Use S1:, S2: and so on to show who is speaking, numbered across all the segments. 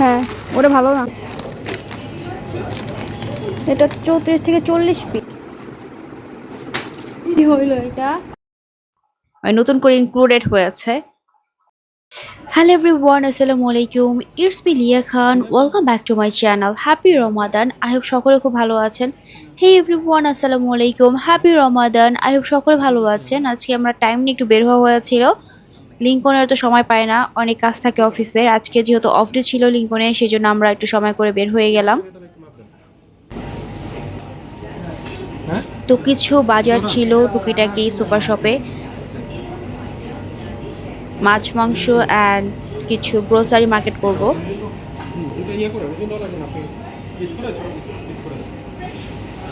S1: হ্যাঁ ওটা ভালো না। এটা চৌত্রিশ থেকে চল্লিশ পিস হইল এটা?
S2: নতুন করে ইনক্লুডেড হয়েছে হ্যালো এভরিওয়ান আসসালামু আলাইকুম। It's me Liya Khan welcome back to my channel happy Ramadan I hope সকলে খুব ভালো আছেন। হে এভরিওয়ান আসসালামু আলাইকুম। হ্যাপি রমাদান আই হোপ সকলে ভালো আছেন। আজকে আমরা টাইম নিয়ে একটু বের হওয়া হয়েছিল। লিঙ্কনের তো সময় পায় না অনেক কাজ থাকে অফিসের। আজকে যেহেতু অফ ডে ছিল লিঙ্কনে সেই জন্য আমরা একটু সময় করে বের হয়ে গেলাম। তো কিছু বাজার ছিল টুকিটাকি সুপার শপে। মাছ মাংস অ্যান্ড কিছু গ্রোসারি মার্কেট করব।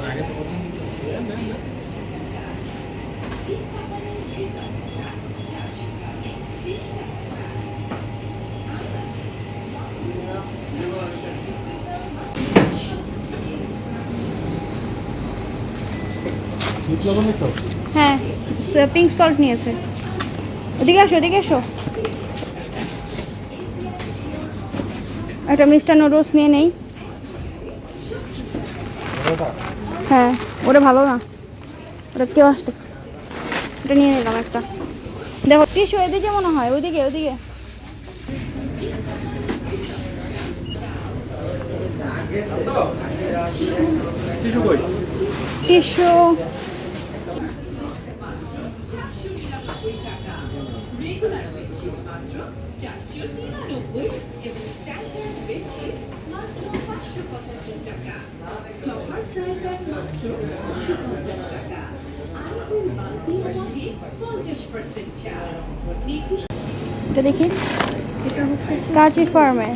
S3: আগে
S1: হ্যাঁ পিঙ্ক সল্ট নিয়েছে। ওদিকে আসো ওদিকে আসো। একটা মিষ্টান্ন রোজ নিয়ে নেই। হ্যাঁ ওটা ভালো না। ওটা কেউ আসতে ওটা নিয়ে নিলাম একটা। দেখো টিসু এদিকে মনে হয় ওইদিকে ওইদিকে। টিসু এটা দেখি। এটা কাজী ফার্মে।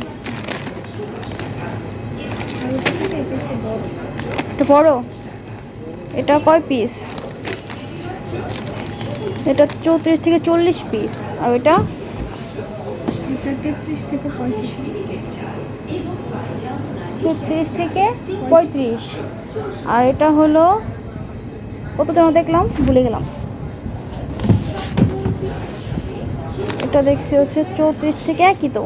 S1: এটা বড়। এটা কয় পিস এটা চৌত্রিশ থেকে চল্লিশ পিস আর ওইটা? তেত্রিশ থেকে পঁয়ত্রিশ। থেকে পঁয়ত্রিশ আর এটা হলো কত যেন দেখলাম? ভুলে গেলাম। এটা দেখছি হচ্ছে চৌত্রিশ থেকে একই তো।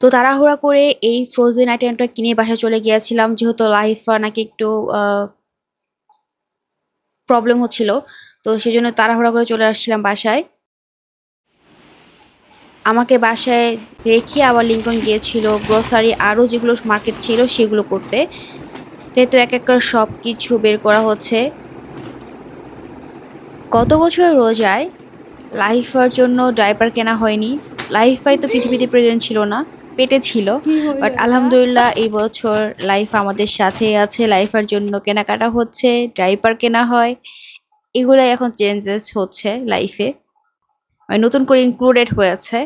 S2: তো তাড়াহুড়া করে এই ফ্রোজেন আইটেমটা কিনে বাসায় চলে গিয়েছিলাম, যেহেতু লাইফ নাকি একটু প্রবলেম হচ্ছিল। তো সেই জন্য তাড়াহুড়া করে চলে আসছিলাম বাসায়। আমাকে বাসায় রেখে আবার লিঙ্কন গিয়েছিল গ্রোসারি আরও যেগুলো মার্কেট ছিল সেগুলো করতে। যেহেতু এক এক সব কিছু বের করা হচ্ছে। গত বছর রোজায়? লাইফার জন্য ডাইপার কেনা হয়নি। লাইফাই তো পৃথিবীতে প্রয়োজন ছিল না পেটে ছিল। বাট আলহামদুলিল্লাহ এই বছর লাইফ আমাদের সাথে আছে লাইফার জন্য কেনাকাটা হচ্ছে ডাইপার কেনা হয়। এগুলাই এখন চেঞ্জেস হচ্ছে লাইফে নতুন করে ইনক্লুডেড হয়েছে